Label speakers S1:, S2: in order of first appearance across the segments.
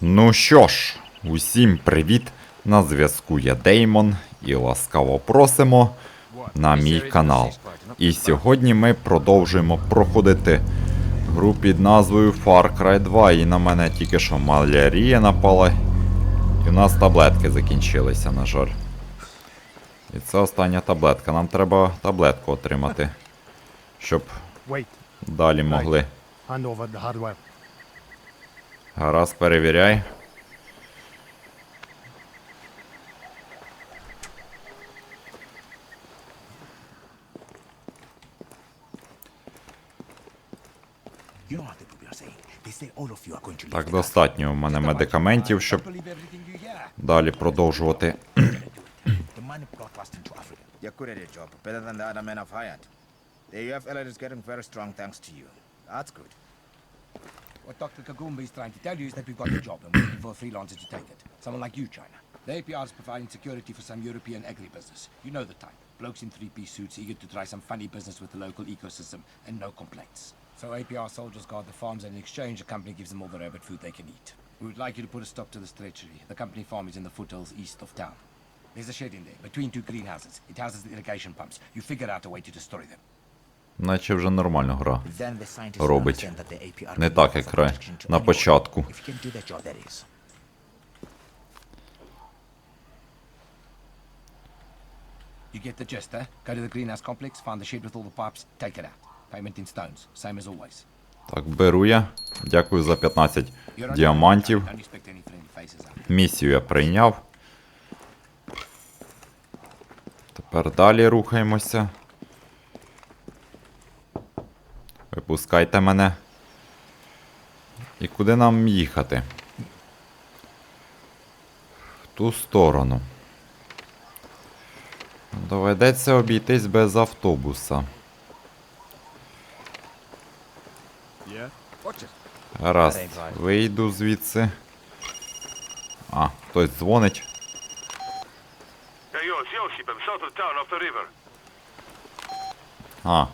S1: Ну що ж, усім привіт! На зв'язку я Деймон і ласкаво просимо на мій канал. І сьогодні ми продовжуємо проходити гру під назвою Far Cry 2. І на мене тільки що малярія напала. І у нас таблетки закінчилися, на жаль. І це остання таблетка. Нам треба таблетку отримати, щоб далі могли. Гаразд, перевіряй. Так, достатньо у мене медикаментів, щоб далі продовжувати.
S2: The money brought us into Africa.
S3: You're good at your job, better than the other men I've hired. The UF alert is getting very strong thanks to you. That's good.
S2: What Dr. Kagumba is trying to tell you is that we've got the job and we're looking for a freelancer to take it. Someone like you, China. The APR is providing security for some European agribusiness. You know the type. Blokes in three-piece suits eager to try some funny business with the local ecosystem and no complaints. So APR soldiers guard the farms and in exchange the company gives them all the rabbit food they can eat. We would like you to put a stop to this treachery. The company farm is in the foothills east of town. There's a shed in there, between two greenhouses. It houses the irrigation pumps. You figure out a way to destroy them.
S1: Наче вже нормально гра. Робить. Не так, як ра- на початку.
S2: You get the gist, eh? Go to the greenhouse complex, find the shed with all the pipes, take it out. Payment in stones, same as always.
S1: Так, беру я. Дякую за 15 діамантів. Місію я прийняв. Тепер далі рухаємося. Випускайте мене. І куди нам їхати? В ту сторону. Доведеться обійтись без автобуса. Гаразд, вийду звідси. А, хтось дзвонить. А.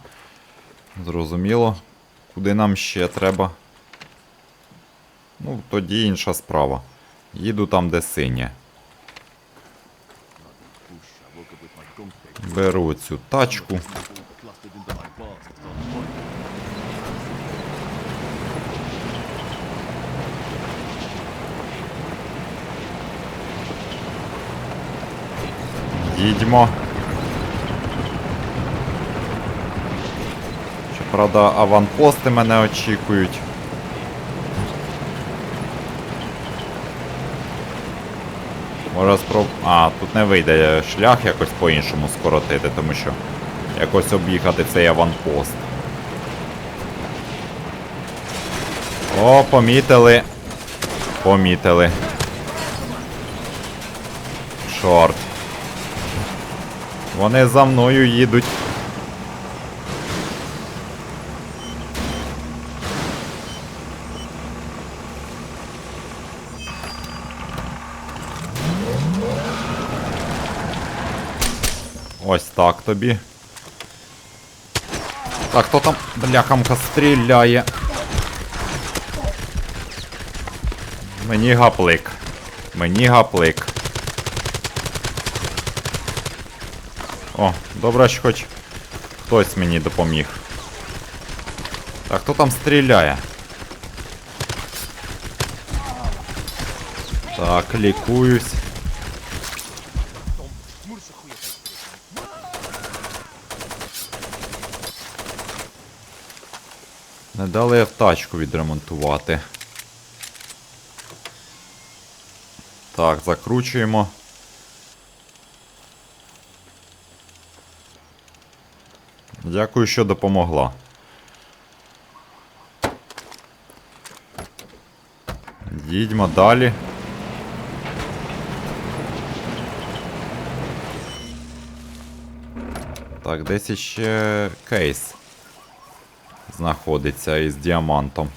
S1: Зрозуміло. Куди нам ще треба? Ну, тоді інша справа. Їду там, де синє. Беру цю тачку. Їдьмо. Щоправда, аванпости мене очікують. Може спроб... А, тут не вийде шлях якось по-іншому скоротити, тому що якось об'їхати цей аванпост. О, помітили. Помітили. Чорт. Вони за мною їдуть. Ось так тобі. Так, хто там бляхамка стріляє? Мені гаплик. Мені гаплик. О, добре, що хоч хтось мені допоміг. Так, хто там стріляє? Так, лікуюсь. Дали тачку відремонтувати. Так, закручуємо. Дякую, що допомогла. Їдьмо далі. Так, десь іще кейс знаходиться із діамантом.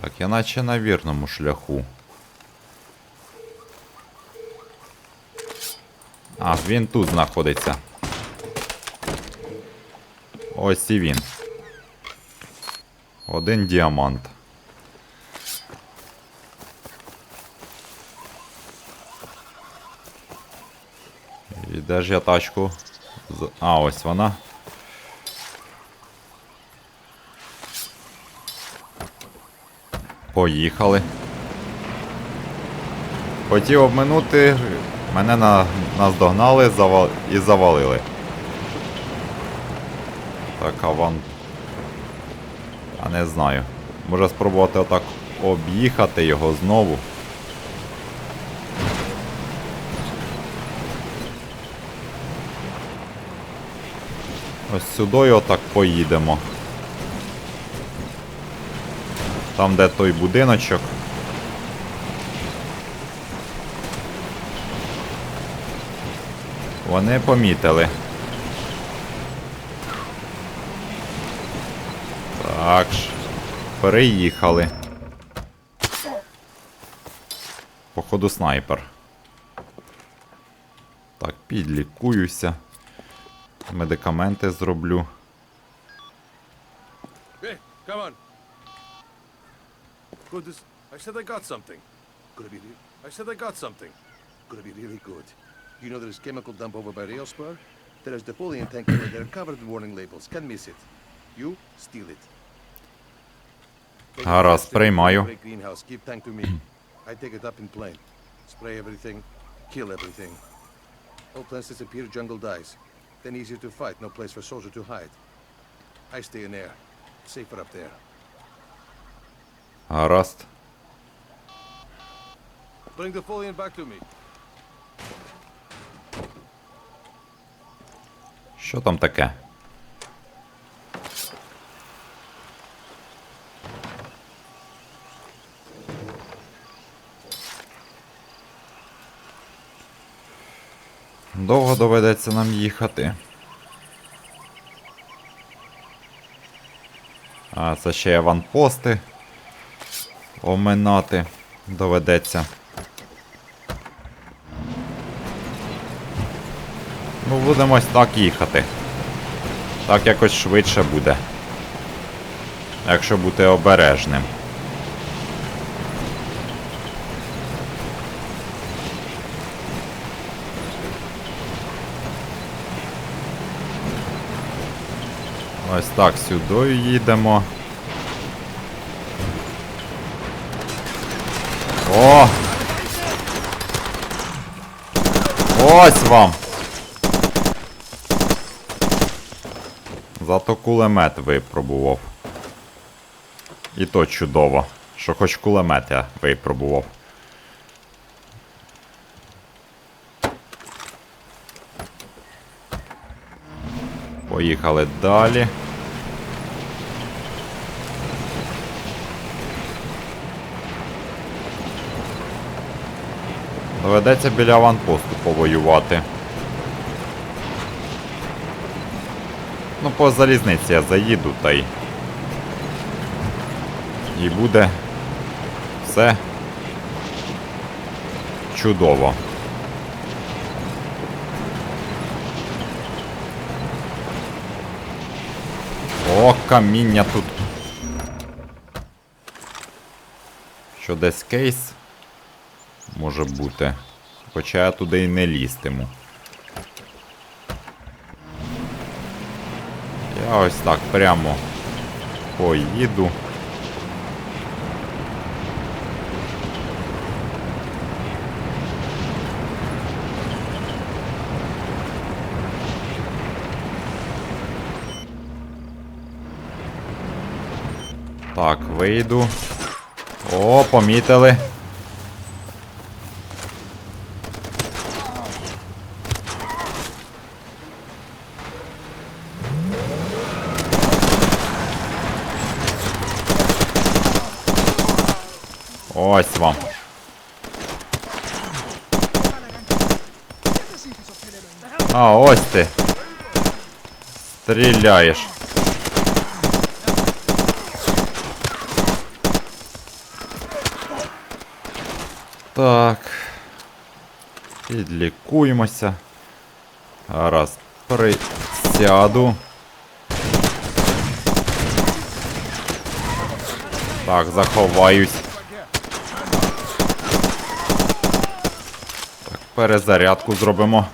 S1: Так, я наче на вірному шляху. А, він тут знаходиться. Ось і він. Один діамант. Де ж я тачку? А, ось вона. Поїхали. Хотів обминути, мене на, наздогнали завал, і завалили. Так, а вон. А не знаю. Може спробувати отак об'їхати його знову. Ось сюди отак поїдемо. Там, де той будиночок. Вони помітили. Так ж. Переїхали. Походу снайпер. Так, підлікуюся. Медикаменти зроблю.
S4: Hey, come on. Good. This, I said I got something. Gonna be. Re- I said I got something. Gonna be really good. You know there's chemical dump over by rail spur. There is Napoleon tank over there covered with warning labels. Can't miss it. You steal it. Take it
S1: Гаразд,
S4: fast,
S1: приймаю.
S4: break Greenhouse. Keep tank to me. I take it up in plane. Spray everything. Kill everything. All plants disappear. Jungle dies. Then easier to fight. No place for soldier to hide. I stay in air. Safer up there.
S1: Гаразд.
S4: Bring the foliant back to me.
S1: Що там таке? Довго доведеться нам їхати. А, це ще є ванпости. Оминати доведеться. Ну, будемо ось так їхати. Так якось швидше буде. Якщо бути обережним. Ось так сюди їдемо. О! Ось вам! Зато кулемет випробував. І то чудово, що хоч кулемет я випробував. Поїхали далі. Доведеться біля аванпосту повоювати. Ну, по залізниці я заїду та й. І буде все чудово. О, каміння тут. Що десь кейс може бути. Хоча я туди і не лізтиму. Я ось так прямо поїду. Так, вийду. О, помітили. Ось вам. А, ось ти. Стріляєш. Так. Підлікуємося. Гаразд. Присяду. Так, заховаюсь. Перезарядку зробимо.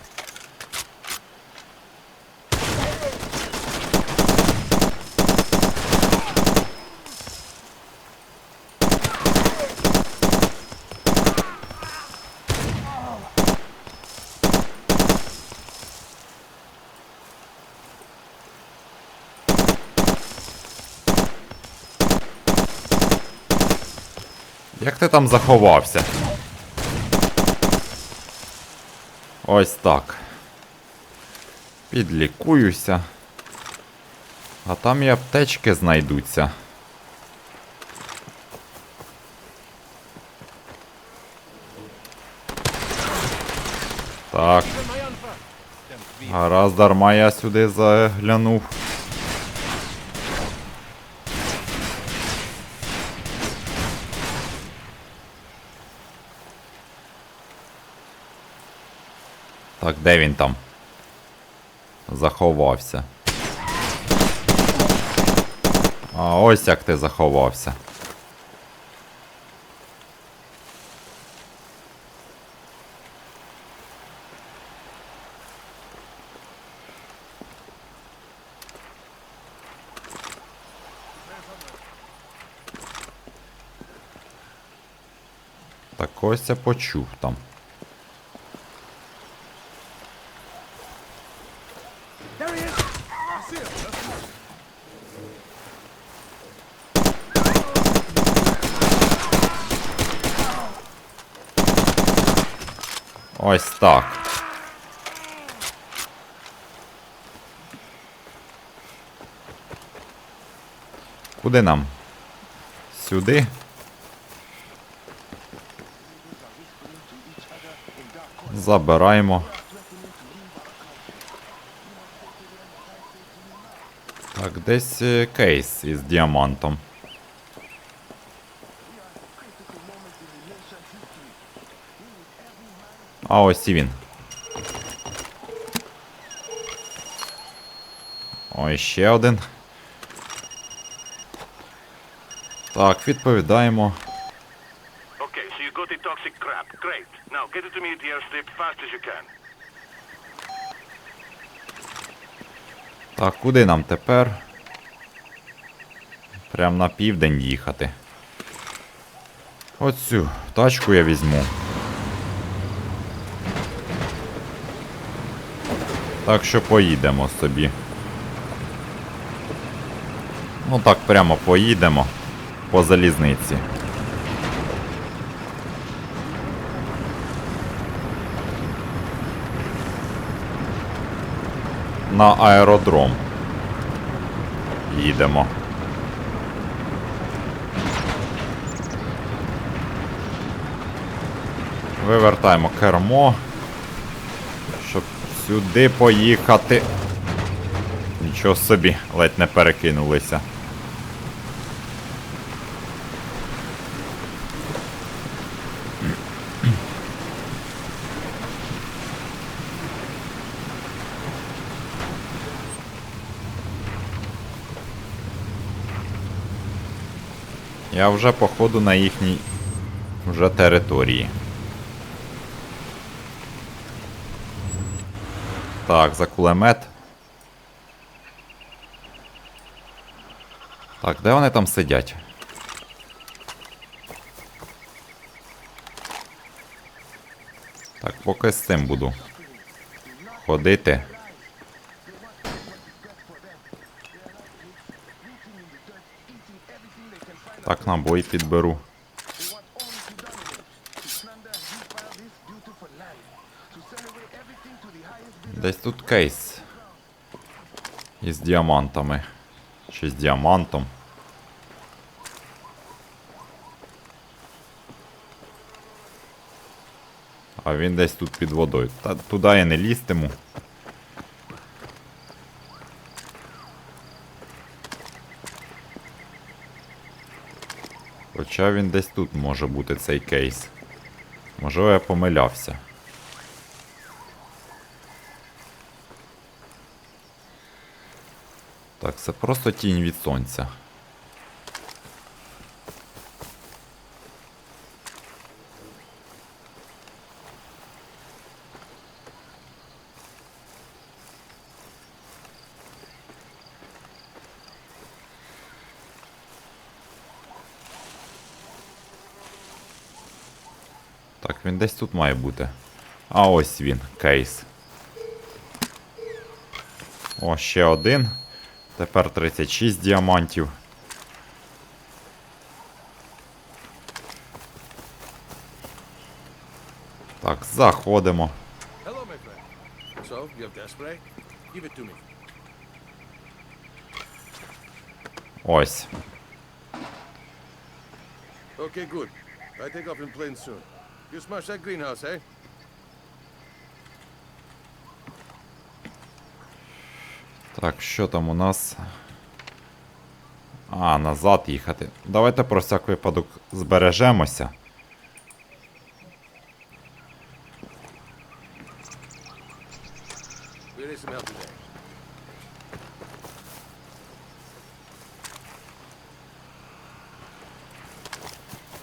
S1: Як ти там заховався? Ось так. Підлікуюся. А там і аптечки знайдуться. Так. Гаразд, дарма я сюди заглянув. Так, де він там? Заховався. А ось як ти заховався. Так ось я почув там. Ось так. Куди нам? Сюди? Забираємо. Так, десь е, кейс із діамантом. А ось і він. Ой, ще один. Так, відповідаємо.
S5: Okay, so you got the toxic crap. Great. Now get it to me at the airstrip fast as you can.
S1: Так, куди нам тепер? Прям на південь їхати. Оцю тачку я візьму. Так що поїдемо собі. Ну так прямо поїдемо по залізниці. На аеродром. Їдемо. Вивертаємо кермо. Сюди поїхати. Нічого собі, ледь не перекинулися. Я вже походу на їхній вже території. Так, за кулемет. Так, де вони там сидять? Так, поки з цим буду ходити. Так, набої підберу. Десь тут кейс. Із діамантами. Чи з діамантом. А він десь тут під водою. Та туди я не лізтиму. Хоча він десь тут може бути цей кейс. Можливо, я помилявся. Так, це просто тінь від сонця. Так, він десь тут має бути. А ось він, кейс. О, ще один. Тепер 36 діамантів. Так, заходимо. Ось.
S4: Okay, good. I take off in plane soon. You smash that greenhouse, eh?
S1: Так, що там у нас? А, назад їхати. Давайте про всяк випадок збережемося.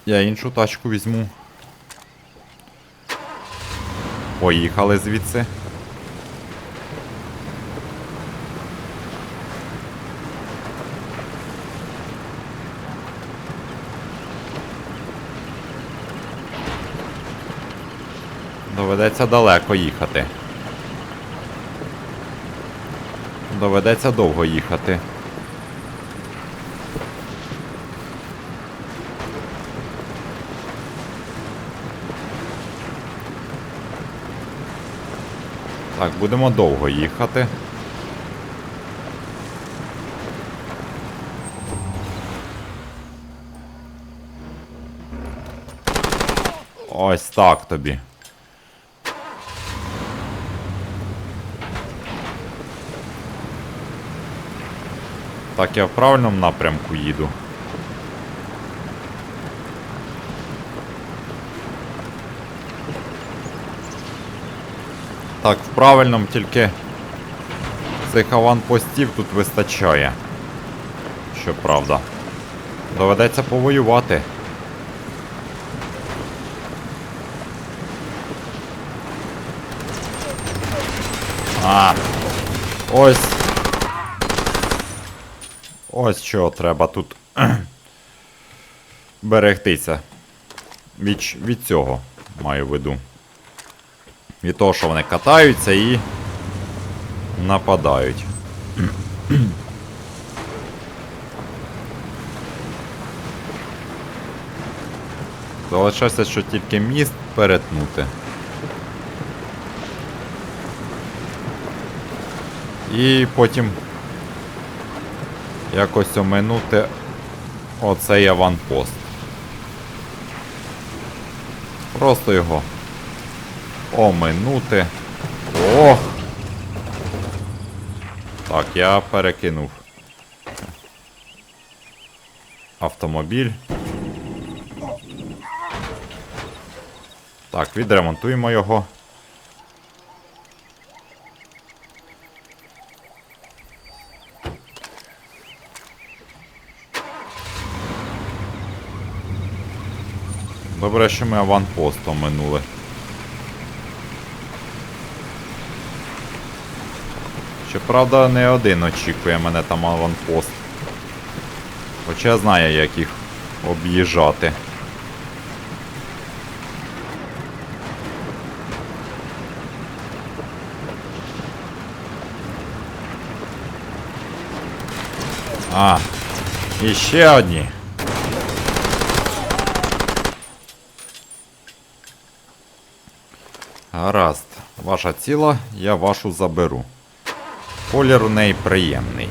S1: Я іншу тачку візьму. Поїхали звідси. Доведеться далеко їхати. Доведеться довго їхати. Так, будемо довго їхати. Ось так тобі. Так, я в правильному напрямку їду. Так, в правильному тільки цих аванпостів тут вистачає. Щоправда. Доведеться повоювати. А. Ось. Ось чого треба тут берегтися. Від, від цього маю в виду. Від того, що вони катаються і нападають. Залишається, що тільки міст перетнути. І потім якось оминути оцей аванпост. Просто його оминути. Ох! Так, я перекинув автомобіль. Так, відремонтуємо його. Добре, що ми аванпост оминули. Щоправда, не один очікує мене там аванпост. Хоча знаю, як їх об'їжджати. А, і ще одні. Гаразд, ваша ціла, я вашу заберу. Колір у неї приємний.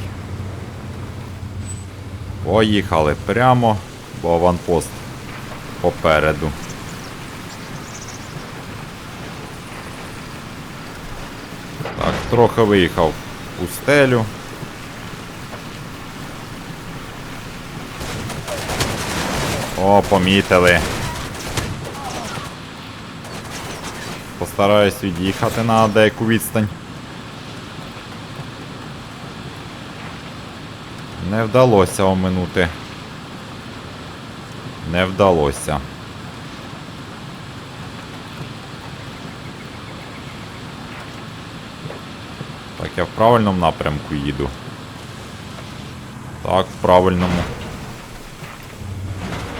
S1: Поїхали прямо, бо аванпост попереду. Так, трохи виїхав у стелю. О, помітили. Постараюсь від'їхати на деяку відстань. Не вдалося оминути. Не вдалося. Так, я в правильному напрямку їду. Так, в правильному.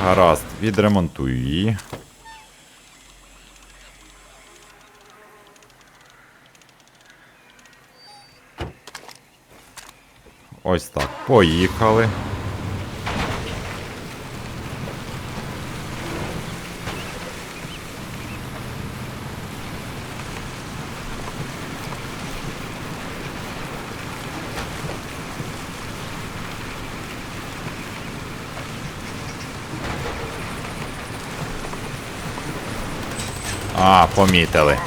S1: Гаразд, відремонтую її. Ось так, поїхали. А, помітили.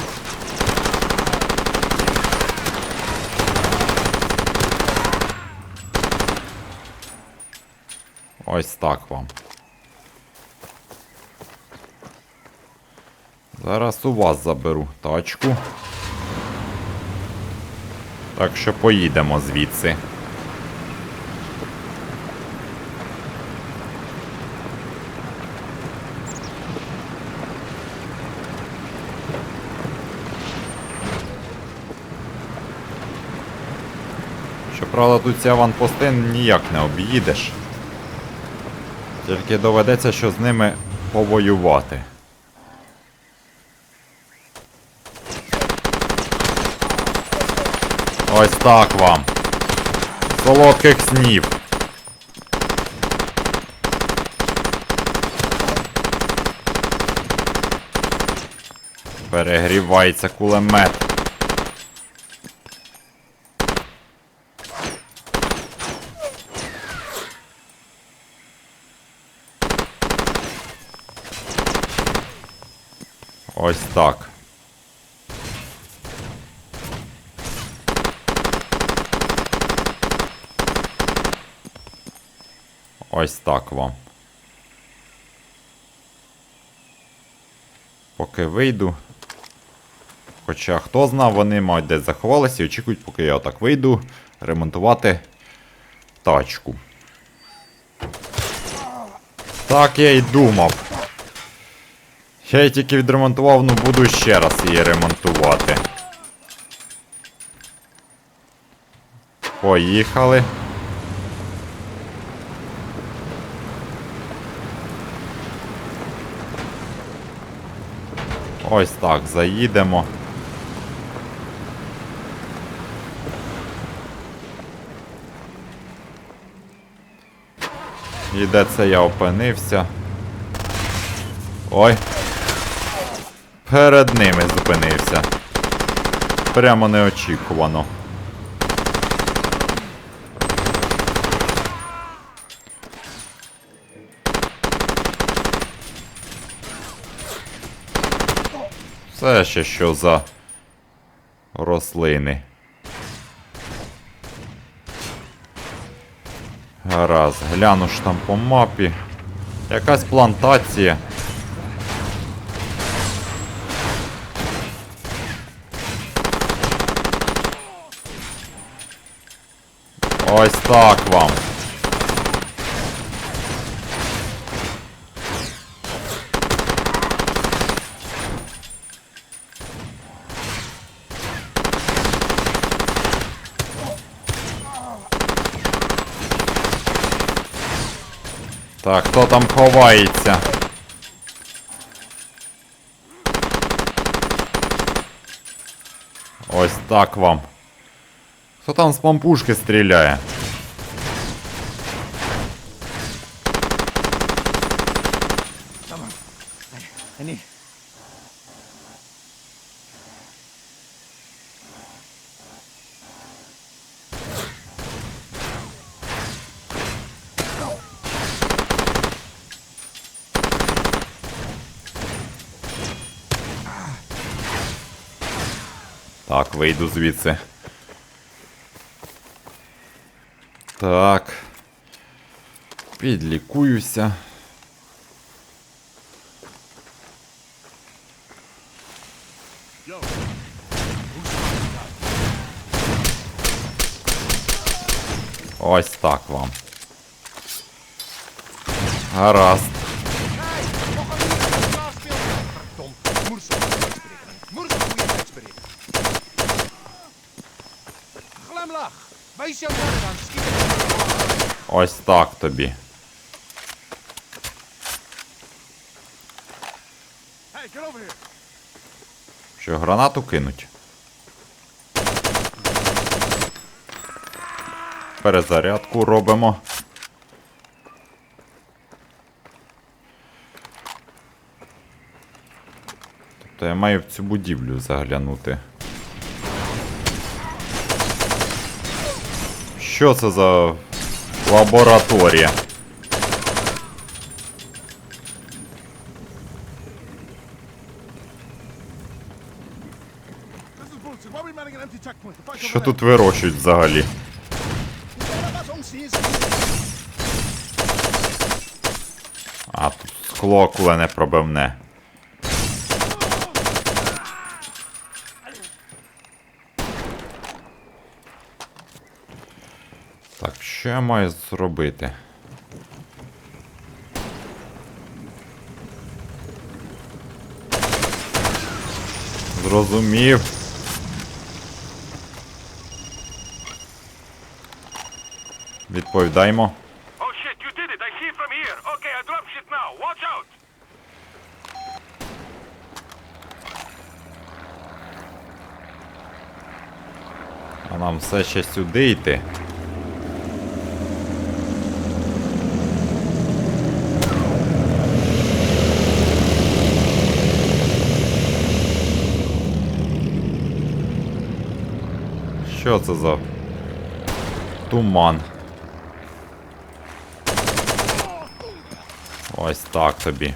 S1: Ось так вам. Зараз у вас заберу тачку. Так що поїдемо звідси. Щоправда, тут ці аванпости ніяк не об'їдеш. Тільки доведеться, що з ними повоювати. Ось так вам. Солодких снів. Перегрівається кулемет. Ось так. Ось так вам. Поки вийду. Хоча хто знав, вони мають десь заховалися і очікують, поки я отак вийду, ремонтувати тачку. Так я й думав. Я її тільки відремонтував, ну буду ще раз її ремонтувати. Поїхали. Ось так, заїдемо. І де це я опинився? Ой. Перед ними зупинився. Прямо неочікувано. Це ще що за рослини. Гаразд, гляну ж там по мапі. Якась плантація. Ось так вам. Так, хто там ховається? Ось так вам. Хто там з пампушки стріляє?
S2: I need.
S1: Так, вийду звідси. Так. Підлікуюся. Ось так вам. Гаразд. Ось так тобі. Що гранату кинуть? перезарядку робимо. Тобто я маю в цю будівлю заглянути. Що це за лабораторія? Що тут вирощують взагалі? А, тут скло кулене пробивне. Так, що я маю зробити? Зрозумів.
S5: Out.
S1: А нам все ще сюди йти. Що це за туман? Ось так тобі.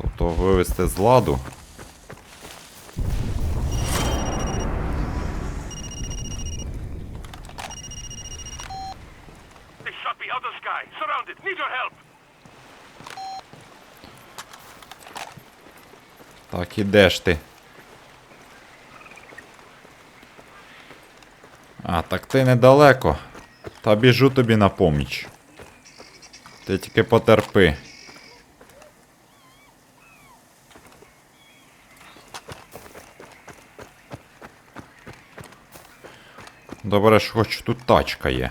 S1: Тобто вивести з ладу. Так, і де ти? А, так ти недалеко. Та біжу тобі на поміч. Ти тільки потерпи. Добре, що хоч тут тачка є.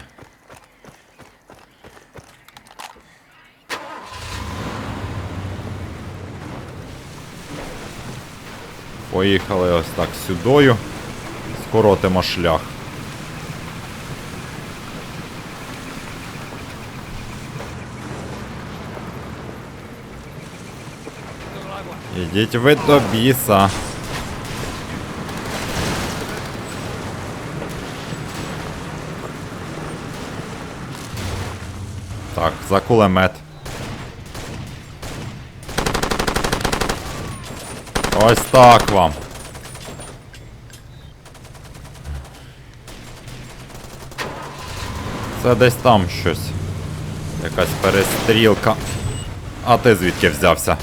S1: Поїхали ось так сюдою. Скоротимо шлях. Ідіть ви до біса. Так, за кулемет. Ось так вам. Це десь там щось. Якась перестрілка. А ти звідки взявся?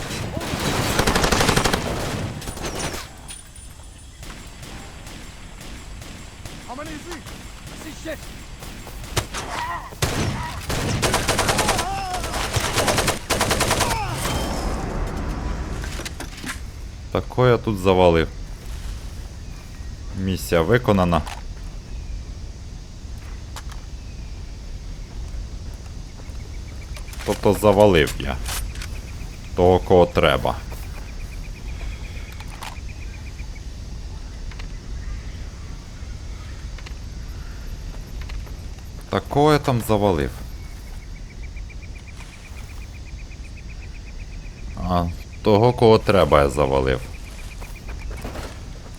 S1: Тут завалив. Місія виконана. Тобто завалив я. Того, кого треба. Такого я там завалив. А, того, кого треба, я завалив.